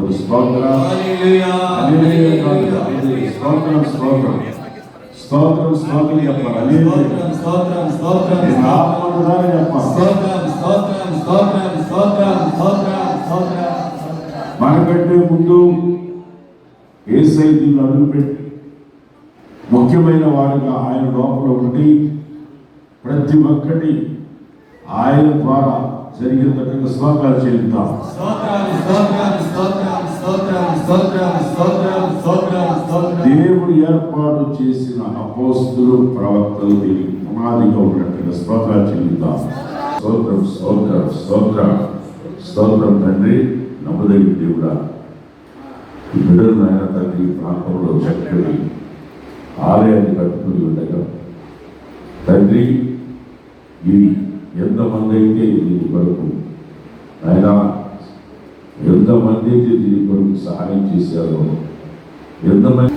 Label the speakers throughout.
Speaker 1: నామమునకు స్తోత్రం. స్తోత్రం స్తోత్రం స్తోత్రం స్తోత్రం చెప్పాలి.
Speaker 2: స్తోత్రం స్తోత్రం స్తోత్రం స్తోత్రం స్తోత్రం స్తోత్రం స్తోత్రం స్తోత్రం
Speaker 1: మనకంటే ముందు ఏసై దీన్ని అడుగుపెట్టి ముఖ్యమైన వాడిగా ఆయన లోపల ఉండి ప్రతి ఒక్కటి ఆయన ద్వారా జరిగిన స్తోత్రాలు చెల్లిద్దాం. దేవుడు ఏర్పాటు చేసిన అపోస్తులు ప్రవక్తలు దీనికి పునాదిగా ఉన్నట్టుగా స్తోత్రాలు చెల్లిద్దాం. స్తోత్రం స్తోత్రం స్తోత్రం స్తోత్రం తండ్రి నమ్మదగిన దేవుడా. బిడ్డలు నాయన తండ్రి ప్రాంతంలో చక్కటి ఆలయాన్ని కట్టుకుని ఉండగా తండ్రి ఇది ఎంతమంది అయితే దీని కొరకు ఆయన ఎంతమంది అయితే దీని కొరకు సహాయం చేశారో. ఎంతమంది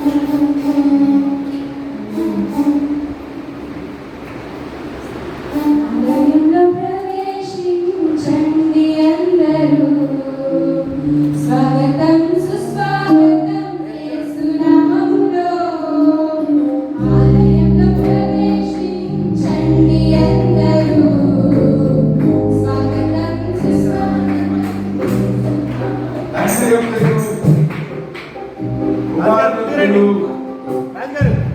Speaker 3: కుమారుడు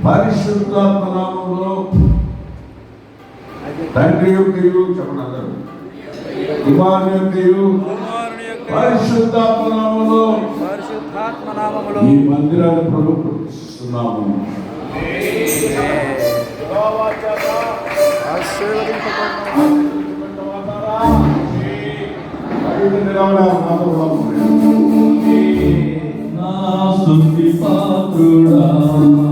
Speaker 1: పరిశుద్ధాత్మ నామంలో తండ్రి యొక్కయు చెప్పనన్నారు కుమారుని యొక్కయు పరిశుద్ధాత్మ నామంలో ఈ మందిరాన్ని ప్రభు
Speaker 3: Sufi Patruram